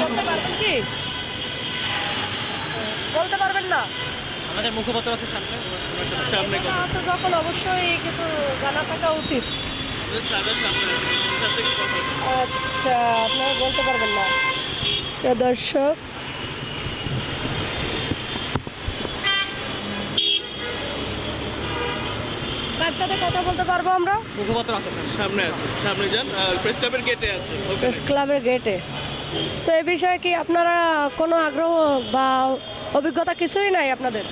বলতে পারবেন কি? বলতে পারবেন না? আমাদের মুখপত্র আছে সামনে। সামনে আছে যখন অবশ্যই কিছু জানা থাকা উচিত? আচ্ছা আপনারা বলতে পারবেন না। দর্শক সাথে কথা বলতে পারব আমরা? মুখপত্র আছে সামনে। আছে সামনে যান প্রেস ক্লাবের গেটে আছে প্রেস ক্লাবের গেটে তো এ বিষয়ে কি আপনারা কোনো আগ্রহ বা অভিজ্ঞতা কিছুই নাই আপনাদের?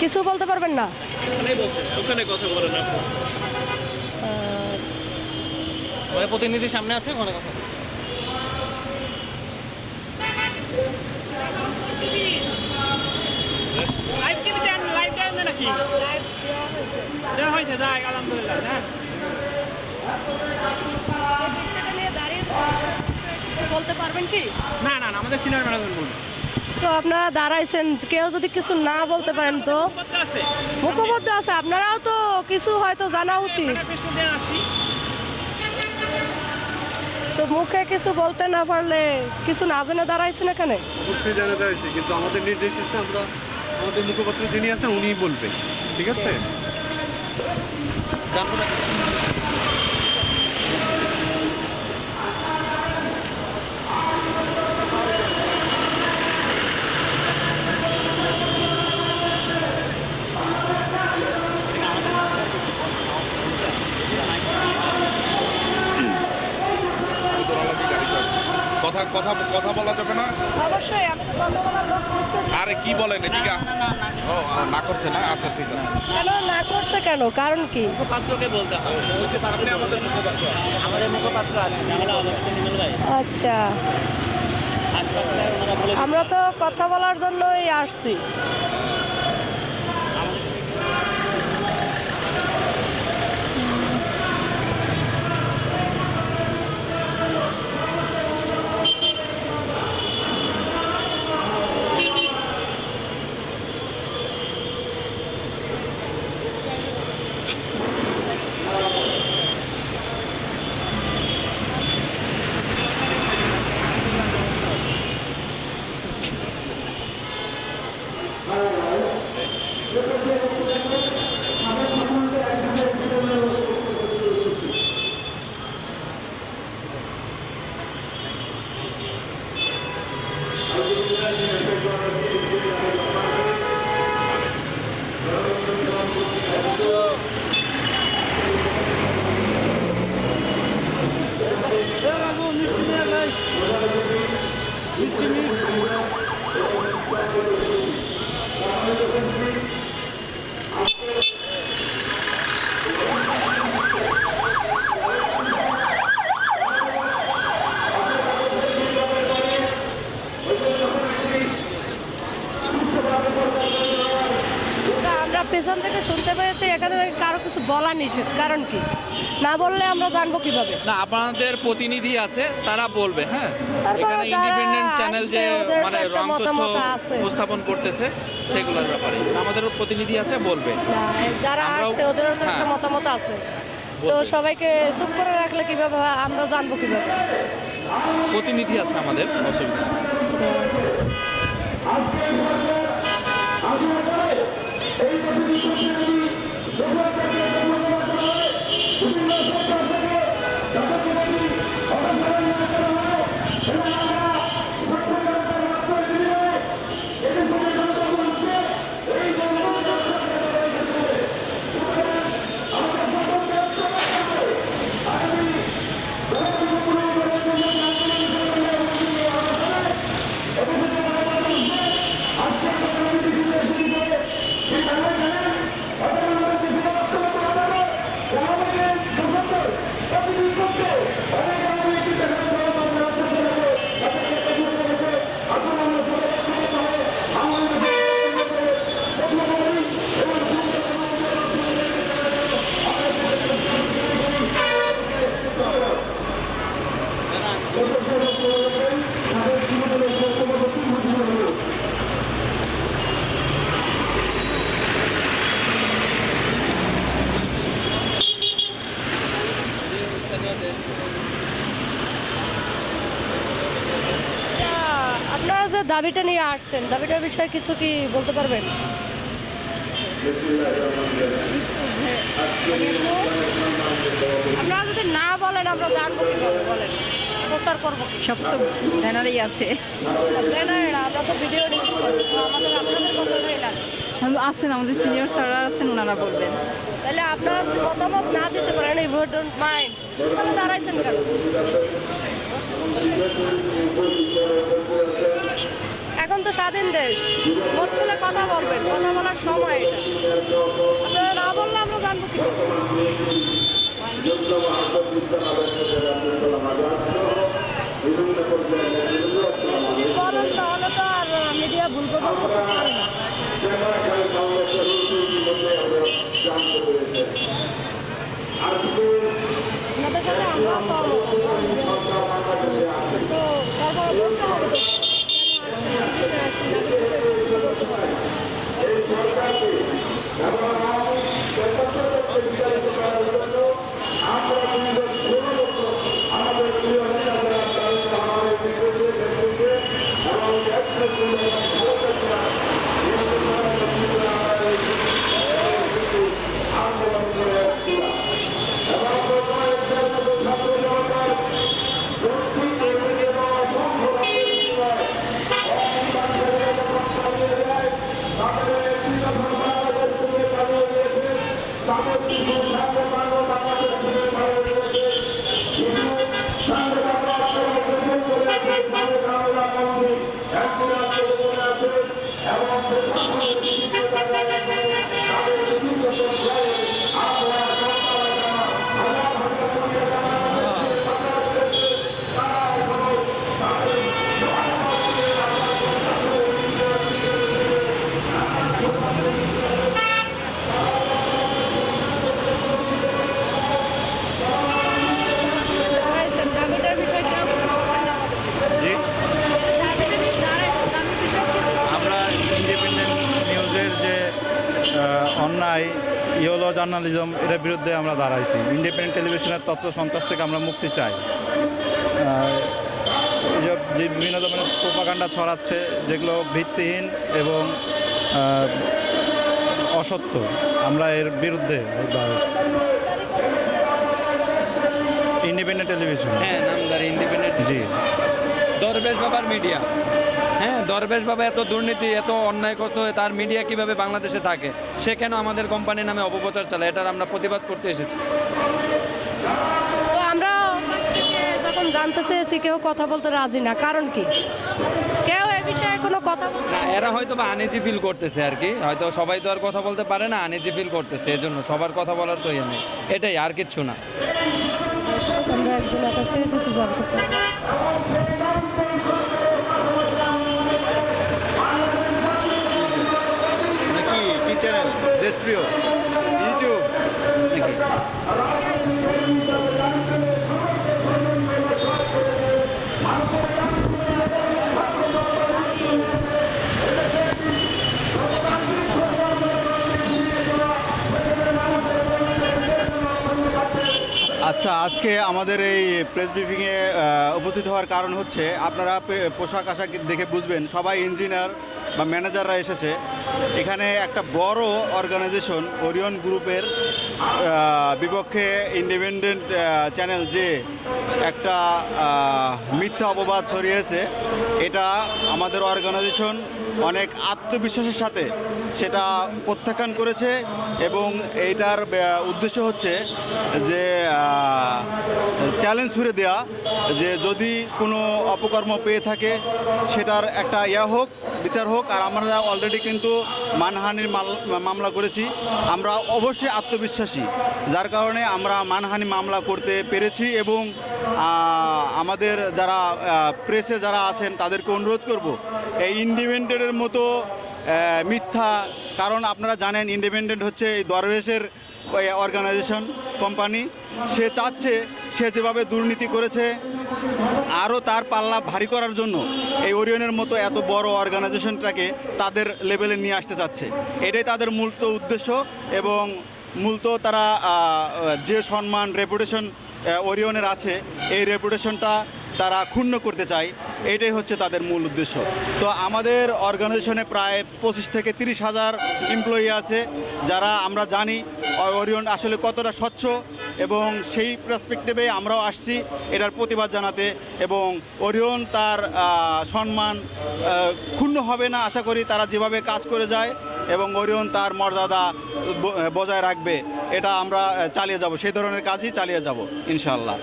কিছু বলতে পারবেন না? ওখানে কথা বলেন প্রতিনিধি সামনে আছে ওখানে কথা বলেন। লাইভ কি দেন লাইভ নাকি দেওয়া হয়েছে যাক আলহামদুলিল্লাহ হ্যাঁ বলতে পারবেন কি না? না না আমাদের সিনিয়র ম্যানেজমেন্ট বলুন। তো আপনারা দাঁড়াইছেন কেউ যদি কিছু না বলতে পারেন তো? আছে। মুখবদ্ধ আছে আপনারাও তো কিছু হয়তো জানা উচিত। তো মুখে কিছু বলতে না পারলে কিছু না জেনে দাঁড়াইছেন এখানে? অবশ্যই জানা দাঁড়িয়েছে কিন্তু আমাদের নির্দেশ আমরা আমাদের মুখপাত্র যিনি আছেন উনিই বলবেন। ঠিক আছে? জানব না কথা কথা কথা বলা যাবে না? অবশ্যই আমি তো বন্ধ বলার লোক বুঝতেছি আরে কি বলেন এদিকে করছে না? আচ্ছা ঠিক আছে। কেন না করছে কেন? কারণ কি? মুখপাত্রকে বলতে হবে। আপনি আমাদের মুখপাত্র। আমাদের মুখপাত্র আছে ঝামেলা হবে আচ্ছা। বলে আমরা তো কথা বলার জন্যই আসছি। Thank you. বলা নিষেধ কারণ কি? না বললে আমরা জানব কীভাবে? না আপনাদের প্রতিনিধি আছে তারা বলবে হ্যাঁ? এখানে ইন্ডিপেন্ডেন্ট চ্যানেল যে মানে রং তথ্য। উপস্থাপন করতেছে সেগুলোর ব্যাপারে। আমাদেরও প্রতিনিধি আছে বলবে। যারা আসছে ওদেরও তো একটা হ্যাঁ। মতামত আছে। তো সবাইকে চুপ করে রাখলে কীভাবে? আমরা জানব কীভাবে? প্রতিনিধি আছে আমাদের অসুবিধা নেই। আচ্ছা। আচ্ছা, আপনারা যে দাবিটা নিয়ে আসছেন দাবিটার বিষয়ে কিছু কি বলতে পারবেন? আপনারা যদি না বলেন আমরা জানব কীভাবে বলেন। প্রচার করব সব তো ব্যানারেই আছে। ব্যানারে না, আমরা তো ভিডিও নিউজ করি তো আমাদের আপনাদের কথাটাই লাগে। আছেন আমাদের সিনিয়র স্যাররা আছেন ওনারা বলবেন। তাহলে আপনারা যদি মতামত না দিতে পারেন এই ভোট ডোন্ট মাইন্ড তাহলে দাঁড়াইছেন কেন? এখন তো স্বাধীন দেশ। ভোট খুলে কথা বলবেন, কথা বলার সময় এটা। না বললে আমরা জানব কি? বলেন তাহলে তো আর মিডিয়া ভুল প্রচার করতে পারে না আপনাদের সাথে আমরা সহমত তো তারপরে বলতে হবে তো। কেন আসছেন, কিসে আসছেন, তাদের বিষয়ে কিছু বলতে পারেন। দাঁড়াইছেন, দাবিটার বিষয়ে কেউ কিছু বলবেন না আমাদের? জি দাবিটা নিয়ে দাঁড়াইছেন, দাবির বিষয়ে কিছু আমরা ইন্ডিপেন্ডেন্ট নিউজের যে আহ, অন্যায় ইয়েলো জার্নালিজম এটার বিরুদ্ধে আমরা দাঁড়াইছি। ইন্ডিপেন্ডেন্ট টেলিভিশনের তথ্য সন্ত্রাস থেকে আমরা মুক্তি চাই। এইসব যে বিভিন্ন ধরনের প্রোপাগান্ডা ছড়াচ্ছে যেগুলো ভিত্তিহীন এবং অসত্য আমরা এর বিরুদ্ধে দাঁড়াইছি। ইন্ডিপেন্ডেন্ট টেলিভিশন হ্যাঁ নামদারি ইন্ডিপেন্ডেন্ট জি। দরবেশ বাবার মিডিয়া হ্যাঁ দরবেশ বাবা এত দুর্নীতি এত অন্যায় করতে হয় তার মিডিয়া কীভাবে বাংলাদেশে থাকে? সে কেন আমাদের কোম্পানির নামে অপপ্রচার চালায়? এটার আমরা প্রতিবাদ করতে এসেছি। আমরা যখন জানতে চেয়েছি কেউ কথা বলতে রাজি না। কারণ কি? কেউ এ বিষয়ে কোনো কথা বলতে এরা হয়তো বা আনেজি ফিল করতেছে আর কি। হয়তো সবাই তো আর কথা বলতে পারে না আনেজি ফিল করতেছে। এজন্য সবার কথা বলার তো ইয়ে নেই। এটাই আর কিচ্ছু না। আমরা একজনের কাছ থেকে কিছু জানতে পারি। দেশপ্রিয় ইউটিউব। আচ্ছা আজকে আমাদের এই প্রেস ব্রিফিংয়ে উপস্থিত হওয়ার কারণ হচ্ছে, আপনারা পোশাক আশাক দেখে বুঝবেন, সবাই ইঞ্জিনিয়ার বা ম্যানেজাররা এসেছে। এখানে একটা বড় অর্গানাইজেশন ওরিয়ন গ্রুপের বিপক্ষে ইন্ডিপেন্ডেন্ট চ্যানেল যে একটা মিথ্যা অপবাদ ছড়িয়েছে, এটা আমাদের অর্গানাইজেশন অনেক আত্মবিশ্বাসের সাথে সেটা প্রত্যাখ্যান করেছে এবং এইটার উদ্দেশ্য হচ্ছে যে চ্যালেঞ্জ ছুড়ে দেওয়া যে যদি কোনো অপকর্ম পেয়ে থাকে, সেটার একটা ইয়া হোক, বিচার হোক, আর আমরা অলরেডি কিন্তু মানহানির মাল- মামলা করেছি। আমরা অবশ্যই আত্মবিশ্বাসী। যার কারণে আমরা মানহানি মামলা করতে পেরেছি এবং আমাদের যারা প্রেসে যারা আছেন তাদেরকে অনুরোধ করব, এই ইন্ডিপেন্ডেন্টের মতো মিথ্যা, কারণ আপনারা জানেন ইন্ডিপেন্ডেন্ট হচ্ছে এই দরবেশের অর্গানাইজেশন কোম্পানি সে চাচ্ছে, সে যেভাবে দুর্নীতি করেছে, আরও তার পাল্লা ভারী করার জন্য এই ওরিয়নের মতো এত বড় অর্গানাইজেশনটাকে তাদের লেভেলে নিয়ে আসতে চাচ্ছে। এটাই তাদের মূলত উদ্দেশ্য এবং মূলত তারা যে সম্মান রেপুটেশন ওরিয়নের আছে, এই রেপুটেশনটা তারা ক্ষুণ্ণ করতে চায়, এটাই হচ্ছে তাদের মূল উদ্দেশ্য। তো আমাদের অর্গানাইজেশনে প্রায় পঁচিশ থেকে তিরিশ হাজার এমপ্লয়ি আছে, যারা আমরা জানি ওরিয়ন আসলে কতটা স্বচ্ছ এবং সেই পার্সপেক্টিভে আমরাও আসছি এটার প্রতিবাদ জানাতে এবং ওরিয়ন তার সম্মান ক্ষুণ্ণ হবে না আশা করি তারা যেভাবে কাজ করে যায় এবং ওরিয়ন তার মর্যাদা বজায় রাখবে, এটা আমরা চালিয়ে যাব, সেই ধরনের কাজই চালিয়ে যাব ইনশাল্লাহ